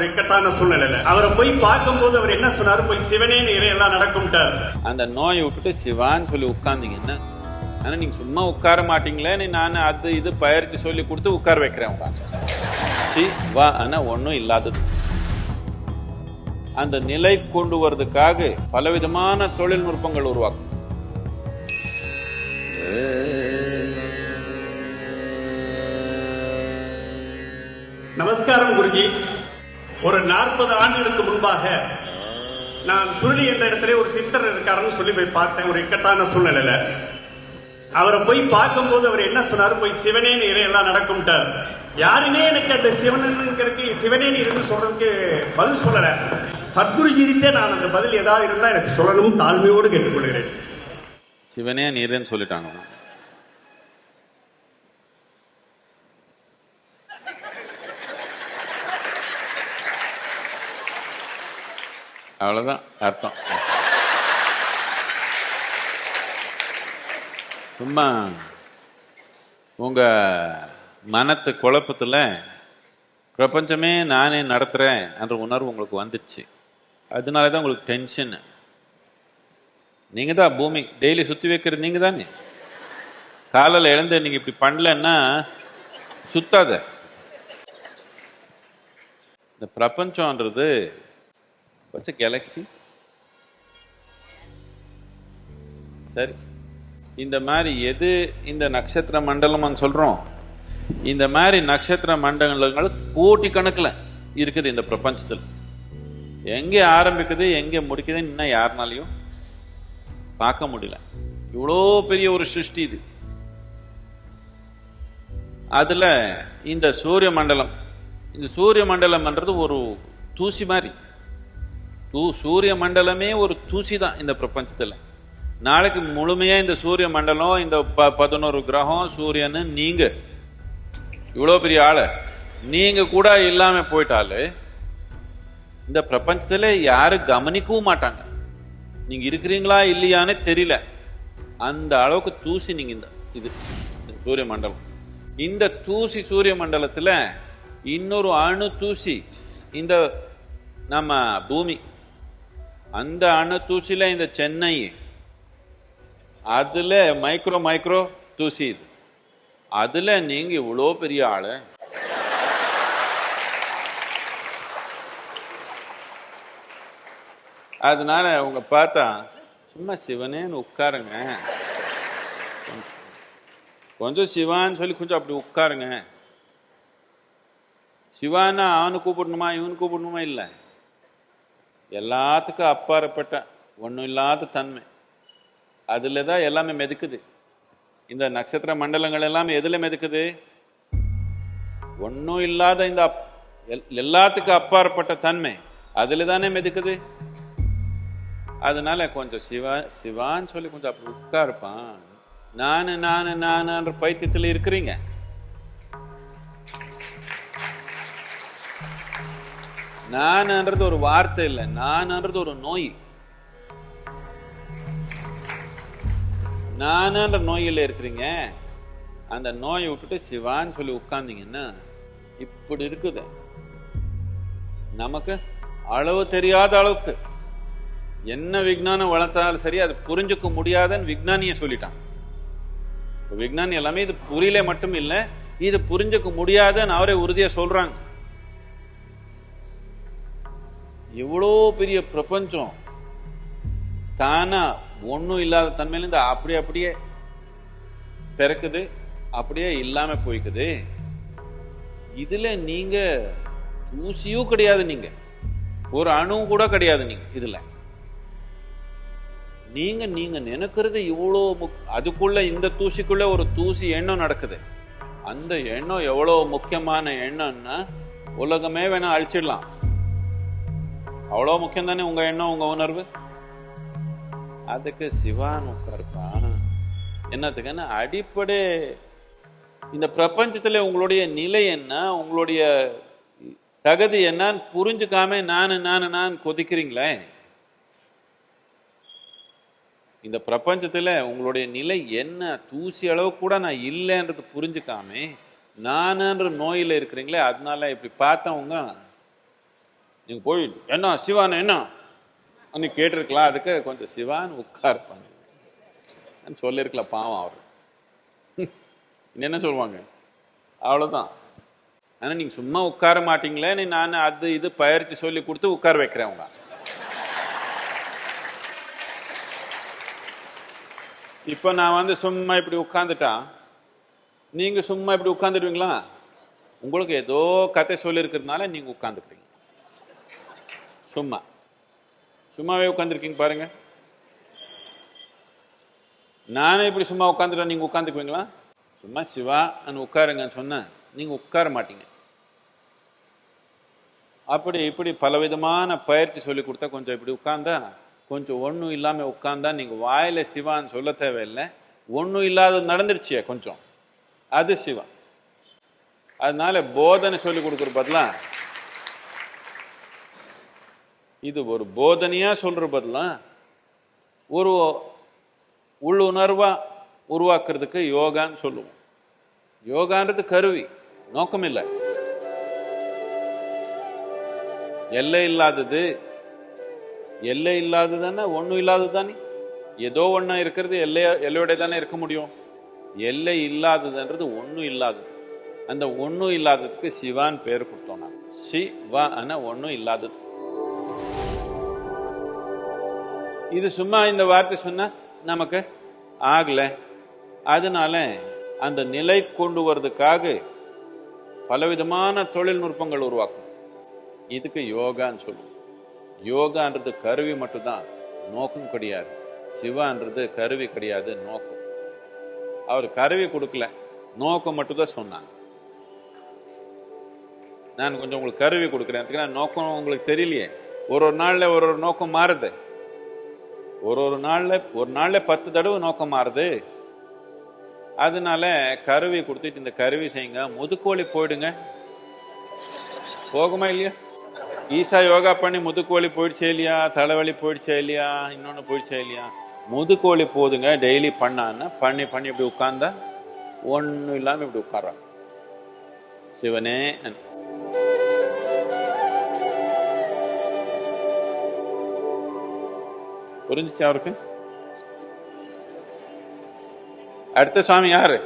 ஒரு இக்கட்டான சூழ்நிலையில. அவரை போய் பார்க்கும்போது அவர் என்ன சொன்னாரு? போய் சிவனே நீரே எல்லாம் நடக்கும்ட்டார். அந்த நோயை விட்டுட்டு சிவான்னு சொல்லி உட்கார்ந்தீங்கன்னா ஆனா நீங்க சும்மா உட்கார மாட்டீங்களே நீ நான் அது இது பயிற்சி சொல்லி கொடுத்து உட்கார வைக்கிறேன் உட்காந்து சி வா ஆனா ஒன்றும் இல்லாதது. அந்த நிலை கொண்டு வர்றதுக்காக பலவிதமான தொழில்நுட்பங்கள் உருவாக்கும். நமஸ்காரம் குருஜி. ஒரு நாற்பது ஆண்டுகளுக்கு முன்பாக நான் சுருளி என்ற இடத்துல ஒரு சித்தர் இருக்காருன்னு சொல்லி போய் பார்த்தேன் ஒரு இக்கட்டான சூழ்நிலையில. அவரை போய் பார்க்கும்போது அவர் என்ன சொன்னாரு? போய் சிவனே நீரே எல்லாம் நடக்கும்ட்டார். யாருமே எனக்கு அந்த சிவனுங்கிறதுக்கு சிவனே நீர்னு சொல்றதுக்கு பதில் சொல்லல. சத்குருஜிட்டே நான் அந்த பதில் ஏதாவது இருந்தா எனக்கு சொல்லணும் தாழ்மையோடு கேட்டுக்கொள்கிறேன். சிவனே நீரேன்னு சொல்லிட்டாங்க அவ்வளோதான் அர்த்தம். சும்மா உங்க மனத்து குழப்பத்துல பிரபஞ்சமே நானே நடத்துறேன் என்ற உணர்வு உங்களுக்கு வந்துடுச்சு அதனால தான் உங்களுக்கு டென்ஷன் நீங்கள் தான் பூமி டெய்லி சுத்தி வைக்கிறது நீங்கள் தானே காலையில் எழுந்து நீங்க இப்படி பண்ணலன்னா சுத்தாத. இந்த பிரபஞ்சம்ன்றது வச்ச கேலக்ஸி சரி. இந்த மாதிரி எது இந்த நட்சத்திர மண்டலம்னு சொல்கிறோம் இந்த மாதிரி நட்சத்திர மண்டலங்கள் கோட்டி கணக்கில் இருக்குது இந்த பிரபஞ்சத்தில். எங்கே ஆரம்பிக்குது எங்கே முடிக்குதுன்னு இன்னும் யாருனாலையும் பார்க்க முடியல. இவ்வளோ பெரிய ஒரு சிருஷ்டி இது. அதில் இந்த சூரிய மண்டலம் இந்த சூரிய மண்டலம்ன்றது ஒரு தூசி மாதிரி. தூ சூரிய மண்டலமே ஒரு தூசி தான் இந்த பிரபஞ்சத்தில். நாளைக்கு முழுமையாக இந்த சூரிய மண்டலம் இந்த ப பதினோரு கிரகம் சூரியன் நீங்கள் இவ்வளோ பெரிய ஆளை. நீங்கள் கூட இல்லாமல் போயிட்டாலே இந்த பிரபஞ்சத்தில் யாரும் கவனிக்கவும் மாட்டாங்க. நீங்கள் இருக்கிறீங்களா இல்லையான்னு தெரியல. அந்த அளவுக்கு தூசி நீங்கள் இந்த இது இந்த சூரிய மண்டலம். இந்த தூசி சூரிய மண்டலத்தில் இன்னொரு அணு தூசி இந்த நம்ம பூமி அந்த அணு தூசில இந்த சென்னை அதுல மைக்ரோ மைக்ரோ தூசி இது. அதுல நீங்க இவ்வளோ பெரிய ஆளு? அதனால அவங்க பார்த்தா சும்மா சிவனேன்னு உட்காருங்க. கொஞ்சம் சிவான்னு சொல்லி கொஞ்சம் அப்படி உட்காருங்க. சிவான்னா அவனு கூப்பிடணுமா இவனு கூப்பிடணுமா இல்லை? எல்லாத்துக்கும் அப்பாற்பட்ட ஒன்றும் இல்லாத தன்மை. அதில் தான் எல்லாமே மெதுக்குது. இந்த நட்சத்திர மண்டலங்கள் எல்லாமே எதில் மெதுக்குது? ஒன்றும் இல்லாத இந்த அப்- எல்- எல்லாத்துக்கும் அப்பாற்பட்ட தன்மை. அதில் தானே மெதுக்குது? அதனால கொஞ்சம் சிவா சிவான்னு சொல்லி கொஞ்சம் அப்படி உட்காருப்பான். நானு நானு நானுன்ற பைத்தியத்தில் இருக்கிறீங்க. நான்ன்றது ஒரு வார்த்தை இல்லை. நான்ன்றது ஒரு நோய். நானுன்ற நோயில் இருக்கிறீங்க. அந்த நோயை விட்டுட்டு சிவான்னு சொல்லி உட்கார்ந்தீங்கன்னா இப்படி இருக்குது. நமக்கு அளவு தெரியாத அளவுக்கு என்ன விஞ்ஞானம் வளர்த்தாலும் சரி அது புரிஞ்சுக்க முடியாதுன்னு விஞ்ஞானிய சொல்லிட்டான். இப்ப எல்லாமே இது புரியல மட்டும் இல்ல இது புரிஞ்சுக்க முடியாதுன்னு அவரே உறுதியா சொல்றாங்க. இவ்வளோ பெரிய பிரபஞ்சம். தானா ஒண்ணும் இல்லாத தன்மையிலேருந்து அப்படியே அப்படியே பிறக்குது அப்படியே இல்லாம போய்க்குது. இதுல நீங்க தூசியும் கிடையாது நீங்க. ஒரு அணுவும் கூட கிடையாது நீங்க இதுல. நீங்க நீங்க நினைக்கிறது இவ்வளோ முக்- அதுக்குள்ள இந்த தூசிக்குள்ள ஒரு தூசி எண்ணம் நடக்குது. அந்த எண்ணம் எவ்வளவு முக்கியமான எண்ணம்னா உலகமே வேணா அழிச்சிடலாம். அவ்வளோ முக்கியம் தானே உங்க எண்ணம் உங்க உணர்வு? அதுக்கு சிவான் உட்காருப்பான் என்னத்துக்குன்னா அடிப்படை இந்த பிரபஞ்சத்துல உங்களுடைய நிலை என்ன உங்களுடைய தகுதி என்னன்னு புரிஞ்சுக்காம நானு நான் நான் கொதிக்கிறீங்களே? இந்த பிரபஞ்சத்துல உங்களுடைய நிலை என்ன தூசி அளவு கூட நான் இல்லைன்றது புரிஞ்சுக்காம நானன்ற நோயில் இருக்கிறீங்களே அதனால இப்படி பார்த்தவங்க நீங்கள் போய் என்ன சிவான் என்ன? நீ கேட்டிருக்கலாம் அதுக்கு கொஞ்சம் சிவான் உட்கார் பண்ணு சொல்லியிருக்கலாம் பாவம் அவர். என்ன சொல்லுவாங்க? அவ்வளோதான் ஆனால் நீங்கள் சும்மா உட்கார மாட்டீங்களே நீ நான் அது இது பயிற்சி சொல்லி கொடுத்து உட்கார வைக்கிறேன் உங்க இப்போ நான் வந்து சும்மா இப்படி உட்காந்துட்டா நீங்கள் சும்மா இப்படி உட்காந்துடுவீங்களா உங்களுக்கு ஏதோ கதை சொல்லியிருக்கிறதுனால நீங்கள் உட்காந்துக்கிறீங்க சும்மா. சும்மாவே உட்காந்துருக்கீங்க பாருங்க. நானே இப்படி சும்மா உட்காந்துருக்கேன் நீங்க உட்காந்துக்குவீங்களா சும்மா சிவா நான் உட்காருங்கன்னு சொன்னேன் நீங்கள் உட்கார மாட்டீங்க. அப்படி இப்படி பலவிதமான பயிற்சி சொல்லி கொடுத்தா கொஞ்சம் இப்படி உட்காந்தா கொஞ்சம் ஒன்றும் இல்லாமல் உட்காந்தா நீங்க வாயில சிவான்னு சொல்ல தேவையில்லை. ஒன்றும் இல்லாத நடந்துருச்சியே கொஞ்சம். அது சிவா. அதனால போதனை சொல்லி கொடுக்குற பதிலா இது ஒரு போதனையா சொல்ற பதிலா? ஒரு உள்ளுணர்வா உருவாக்குறதுக்கு யோகான்னு சொல்லுவோம். யோகான்றது கருவி நோக்கம் இல்லை எல்லை இல்லாதது எல்லை இல்லாததுன்னா ஒண்ணும் இல்லாதது தானே? ஏதோ ஒண்ணா இருக்கிறது எல்லை எல்லையோட தானே இருக்க முடியும். எல்லை இல்லாததுன்றது ஒண்ணும் இல்லாதது. அந்த ஒண்ணும் இல்லாததுக்கு சிவான் பேர் கொடுத்தோம் நான் சிவா ஆனா ஒண்ணும் இல்லாதது. இது சும்மா இந்த வார்த்தை சொன்னா நமக்கு ஆகல. அதனால அந்த நிலை கொண்டு வர்றதுக்காக பலவிதமான தொழில்நுட்பங்கள் உருவாக்கும். இதுக்கு யோகான்னு சொல்லுவோம். யோகான்றது கருவி மட்டும்தான். நோக்கம் கிடையாது. சிவான்றது கருவி கிடையாது நோக்கம். அவர் கருவி கொடுக்கல. நோக்கம் மட்டும்தான் சொன்னாங்க. நான் கொஞ்சம் உங்களுக்கு கருவி கொடுக்குறேன். அதுக்கு நான் நோக்கம் உங்களுக்கு தெரியலையே. ஒரு ஒரு நாள்ல ஒரு ஒரு நோக்கம் மாறுது. ஒரு ஒரு நாள்ல ஒரு நாள்ல பத்து தடவை நோக்கம் மாறுது. அதனால கருவி கொடுத்துட்டு இந்த கருவி செய்யுங்க. முதுக்கோழி போயிடுங்க. போகுமா இல்லையா? ஈஸா யோகா பண்ணி முதுக்கோழி போயிடுச்சே இல்லையா? தலைவலி போயிடுச்சே இல்லையா? இன்னொன்னு போயிடுச்சே இல்லையா? முதுக்கோழி போதுங்க. டெய்லி பண்ணான்னா பண்ணி பண்ணி இப்படி உட்கார்ந்தா ஒண்ணும் இல்லாமல் இப்படி உட்கார்றாங்க சிவனே புரிஞ்சுச்சு அவருக்கு அடுத்த சுவாமி யாரு